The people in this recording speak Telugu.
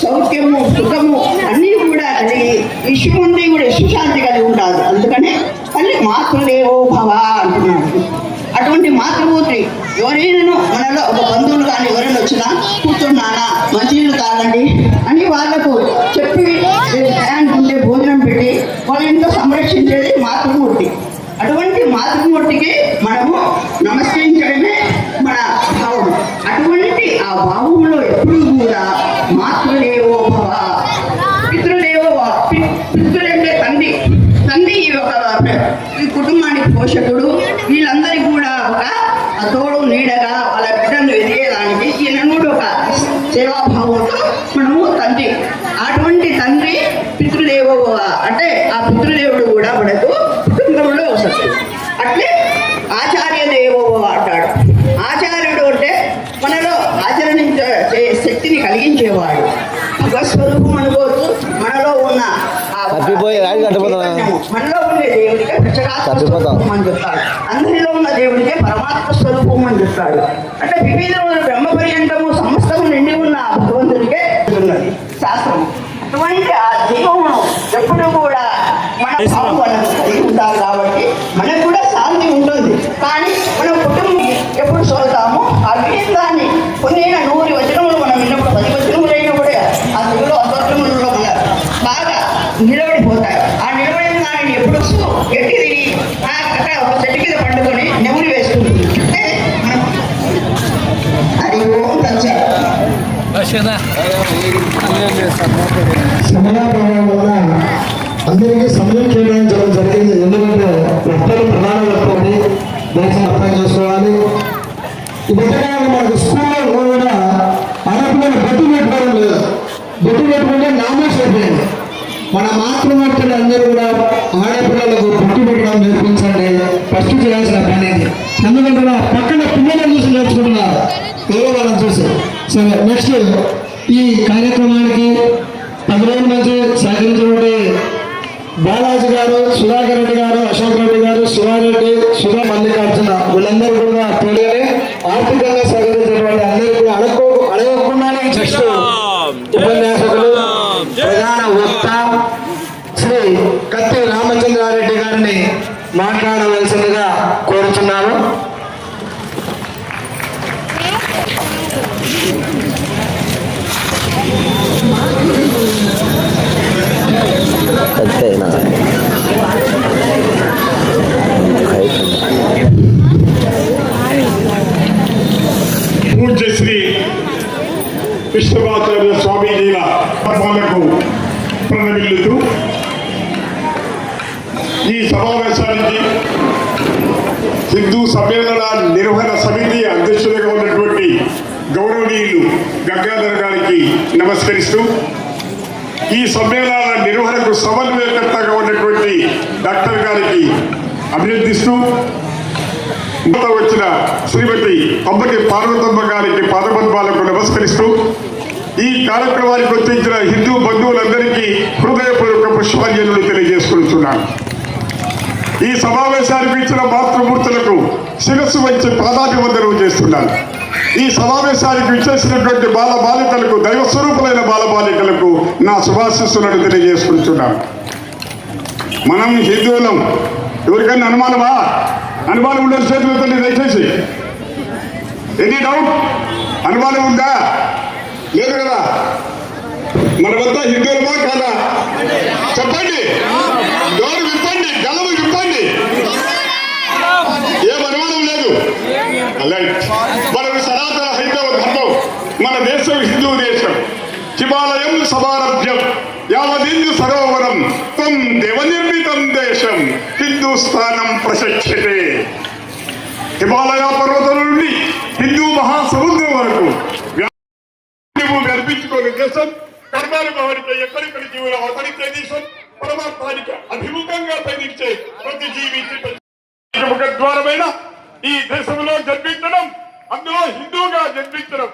సౌఖ్యము సుఖము అన్నీ కూడా కలిగి విశ్వముంది కూడా విశ్వశాంతి కలిగి ఉంటారు. అందుకని మాతృదేవో భవ అంటున్నాడు. అటువంటి మాతృమూర్తి ఎవరైనా మనలో ఒక బంధువులు కానీ ఎవరైనా వచ్చినా కూర్చున్నానా మంచినీళ్ళు తాగండి. అని వాళ్ళకు చెప్పి ఉండే భోజనం పెట్టి వాళ్ళ ఇంట్లో సంరక్షించేది మాతృమూర్తి. అటువంటి మాతృమూర్తికి మనము నమస్కరించడమే మన భావం అటువంటి ఆ భావంలో ఎప్పుడు కూడా మాతృదేవో భవ పితృదేవో భవ. పి- పితృడంటే తండ్రి తండ్రి ఈ యొక్క ఈ కుటుంబానికి పోషకుడు వీళ్ళందరికీ కూడా ఒక తోడు నీడగా వాళ్ళ బిడ్డను ఎదిగేదానికి ఈయన కూడా ఒక సేవాభావంతో మనము తండ్రి అటువంటి తండ్రి పితృదేవ అంటే ఆ పితృదేవుడు కూడా మనకు కుటుంబంలో వస్తుంది అట్లే ఆచార్య దేవో అంటాడు. ఆచార్యుడు అంటే మనలో ఆచరించే శక్తిని కలిగించేవాడు. భగవస్వరూపం అనుకోవచ్చు మనలో ఉన్న తప్పిపోయి మనలో ఉండే దేవుడికే ప్రచరాత్మ. స్వరూపం అని చెప్తాడు. అందరిలో ఉన్న దేవుడికే పరమాత్మ స్వరూపం అని చెప్తాడు. అంటే వివిధమైన బ్రహ్మ పర్యంతము సమస్తము నిండి ఉన్న ఆ భగవంతుడికే ఉన్నది శాస్త్రం. అటువంటి ఆ జీవమును ఎప్పుడు కూడా మన భావం కలిగి ఉంటారు కాబట్టి మనకు కూడా శాంతి ఉంటుంది. కానీ మన కుటుంబం ఎప్పుడు చదువుతామో ఆ విషయాన్ని కొన్ని నూరు వచనములు మనం విన్నప్పుడు పది వచనములు అయినప్పుడే ఆ తెలుగులో అద్భుతములలో మన బాగా నిలబడిపోతాయి. ఆ నిలబడిన దానిని ఎప్పుడు ఎట్టి తిని అక్కడ ఒక చెట్టు కింద పండుకొని నెమలి వేసుకుంటుంది. అంటే అది ఓం తచ్చ సమయాభావం వల్ల అందరికీ సమయం కేటాయించడం జరిగింది. ఎందుకంటే వ్యక్తులు ప్రధాన పెట్టుకొని దేశం అర్థం చేసుకోవాలి. ఈ మధ్యకాలంలో మనకు స్కూల్లో కూడా ఆడపిల్లలు బట్టి పెట్టుకోవడం లేదు. బట్టి పెట్టుకుంటే నామోస్ అయిపోయింది. మన మాతృమూర్తులు అందరూ కూడా ఆడపిల్లలకు బట్టు పెట్టడం నేర్పించండి ఫస్ట్ చేయాల్సిన పని ఇది. ఎందుకంటే పక్కన పిల్లలను చూసి నేర్చుకుంటున్నారు వేరే వాళ్ళని చూసి. సరే నెక్స్ట్ ఈ కార్యక్రమానికి పది రోజుల నుంచి సహకరించినటువంటి బాలాజీ గారు సుధాకర్ రెడ్డి మాట్లాడవలసిందిగా కోరుతున్నాను అంతేనా? పూజ్య శ్రీ విష్ణువాచార్య స్వామీజీల పద్మాలకు ప్రణమిల్లుతూ ఈ సమావేశానికి హిందూ సమ్మేళన నిర్వహణ సమితి అధ్యక్షులుగా ఉన్నటువంటి గౌరవనీయులు గంగాధర్ గారికి నమస్కరిస్తూ ఈ సమ్మేళనాల నిర్వహణకు సమన్వయకర్తగా ఉన్నటువంటి డాక్టర్ గారికి అభినందిస్తూ వచ్చిన శ్రీమతి అంబటి పార్వతమ్మ గారికి పాదపద్మాలకు నమస్కరిస్తూ ఈ కార్యక్రమానికి వచ్చించిన హిందూ బంధువులందరికీ హృదయపూర్వక పుష్పాంజలు తెలియజేసుకుంటున్నాను. ఈ సమావేశానికి ఇచ్చిన మాతృమూర్తులకు శిరస్సు వచ్చి పాదాభివందనం చేస్తున్నాను. ఈ సమావేశానికి విచ్చేసినటువంటి బాల బాలికలకు దైవ స్వరూపులైన బాల బాలికలకు నా శుభాశిస్సులను తెలియజేసుకుంటున్నాను. మనం హిందువులం ఎవరికైనా అనుమానమా? అనుమానం ఉండదు చేతులతో దయచేసి. Any doubt? అనుమానం ఉందా? లేదు కదా? మన వద్ద హిందువులమా కాదా? చెప్పండి డోర్ విప్పండి గలము విప్పండి ఏం అనుమానం లేదు అలాగే మనకు సనాతన హైందవ ధర్మం మన దేశం హిందూ దేశం హిమాలయం సమారభ్యం యావదిందు సరోవరం త్వం దేవనిర్మితం దేశం హిందూస్థానం ప్రశక్ష్యతే హిమాలయ పర్వతం నుండి హిందూ మహాసముద్రం వరకు నువ్వు గర్పించుకోని దేశం కర్మాల భావానికి ఎక్కడెక్కడ జీవులు అవతరించే దేశం పరమాత్మానికి అభిముఖంగా పయనించే ప్రతి జీవించే ముఖ ద్వారమైన ఈ దేశంలో జన్మించడం అందులో హిందువుగా జన్మించడం.